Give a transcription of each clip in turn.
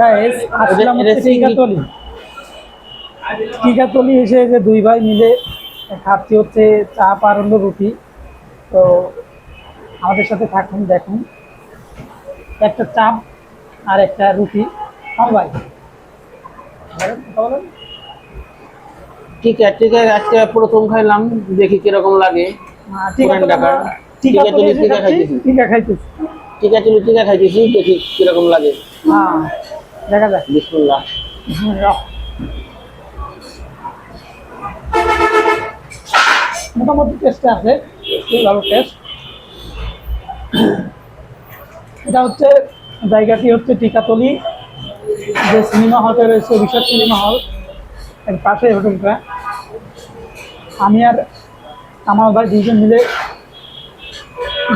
Guys আসলাম টিকাতলি টিকাতলি এসে যে দুই ভাই মিলে খাচ্ছি হচ্ছে চা পারন্দ রুটি। তো আমাদের সাথে থাকুন দেখুন। একটা চাপ আর একটা রুটি। হ্যাঁ ভাই। ঠিক আছে ঠিক আছে আজকে প্রথম খাইলাম দেখি কীরকম লাগে। এসে টিকা খাইতেছি। টিকা খাইতেছি। টিকা খাইতেছি দেখি কীরকম লাগে। হ্যাঁ। দেখা যাক বিসমুল্লাহ। মোটামুটি টেস্টে আছে ভালো টেস্ট এটা হচ্ছে জায়গাটি হচ্ছে টিকাতলি যে সিনেমা হলটা রয়েছে বিশাল সিনেমা হল এর পাশে হোটেলটা আমি আর আমার ভাই দুজন মিলে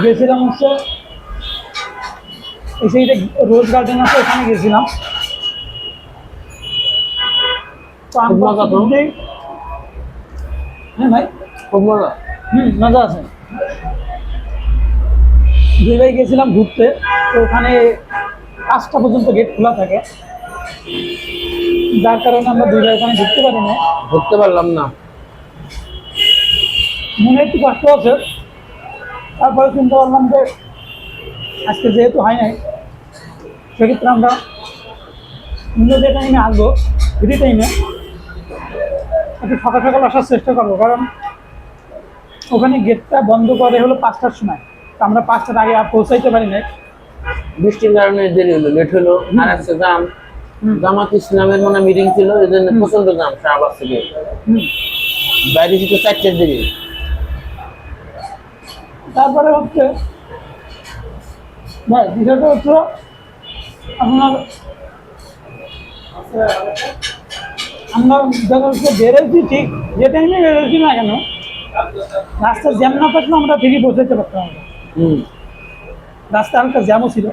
গেছিলাম হচ্ছে এই সেইটা রোজ গার্ডেন আছে ওখানে গেছিলাম তো খুব আমরা মজা তো। হ্যাঁ ভাই। খুব মজা। হুম মজা আছে। দুই ভাই গেছিলাম ঘুরতে তো ওখানে পাঁচটা পর্যন্ত গেট খোলা থাকে। যার কারণে আমরা দুই ভাই ওখানে ঢুকতে পারি না ধরতে পারলাম না। মনে একটু কষ্ট আছে। তারপরে চিন্তা করলাম যে আজকে যেহেতু হয় নাই সেক্ষেত্রে আমরা অন্য যে টাইমে আসব ফ্রি টাইমে একটু সকাল সকাল আসার চেষ্টা করব কারণ ওখানে গেটটা বন্ধ করে হলো পাঁচটার সময়। তো আমরা পাঁচটার আগে আর পৌঁছাইতে পারি না বৃষ্টির কারণে দেরি হলো লেট হলো। আর আজকে জাম জামাত ইসলামের মনে মিটিং ছিল এই জন্য প্রচণ্ড জাম শাহবাগ থেকে বাইরে ছিল চারটের দিকে তারপরে হচ্ছে ভাই বিষয়টা হচ্ছে আপনার আমরা যখন বেরোচ্ছি ঠিক যে টাইমে বেরোচ্ছি না কেন রাস্তা জ্যাম না থাকলে আমরা ঠিকই পৌঁছাতে পারতাম। আমরা রাস্তা হালকা জ্যামও ছিল।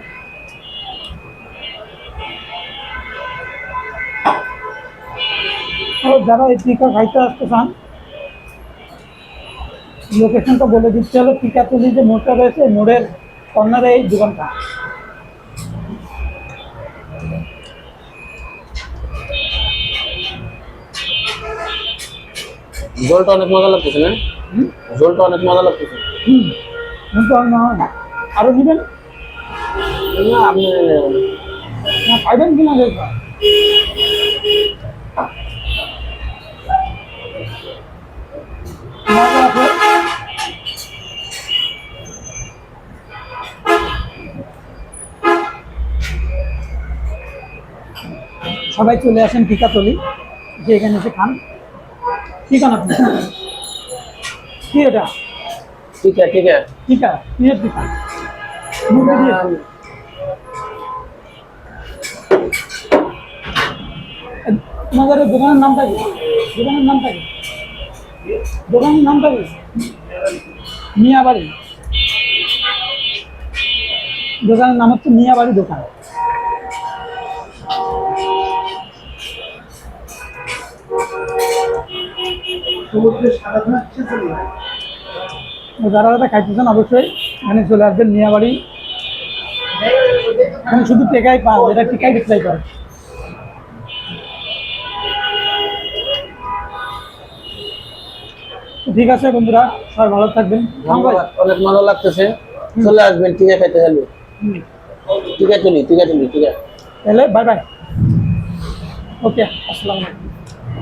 যারা এই টিকা খাইতে আসতে চান লোকেশনটা বলে দিচ্ছে হলো টিকাতলি যে মোড়টা রয়েছে মোড়ের কর্নারে এই দোকানটা। জলটা অনেক মজা লাগতেছে না? জলটা অনেক মজা লাগতেছে। আর না আরও আপনি পাইবেন কিনা দেখবা সবাই চলে আসেন টিকাতলি যে এখানে এসে খান। কি খান আপনি কি এটা? ঠিক আছে টিকা কিসের টিকা মুরগি দিয়ে? তোমাদের দোকানের নামটা কি? দোকানের নামটা কি? দোকানের নামটা কি? মিয়াবাড়ি। দোকানের নাম হচ্ছে মিয়াবাড়ি দোকান। তো যারা যারা খাইতেছেন অবশ্যই এখানে চলে আসবেন মিয়াবাড়ি এখানে শুধু টেকাই পান এটা টিকাই ডিসপ্লাই করে। ঠিক আছে বন্ধুরা সবাই ভালো থাকবেন। ধন্যবাদ অনেক মজা লাগতেছে। চলে আসবেন ঠিক আছে খাইতে হলে। আছে চলি ঠিক আছে চলি ঠিক আছে তাহলে বাই বাই ওকে আসসালামু আলাইকুম।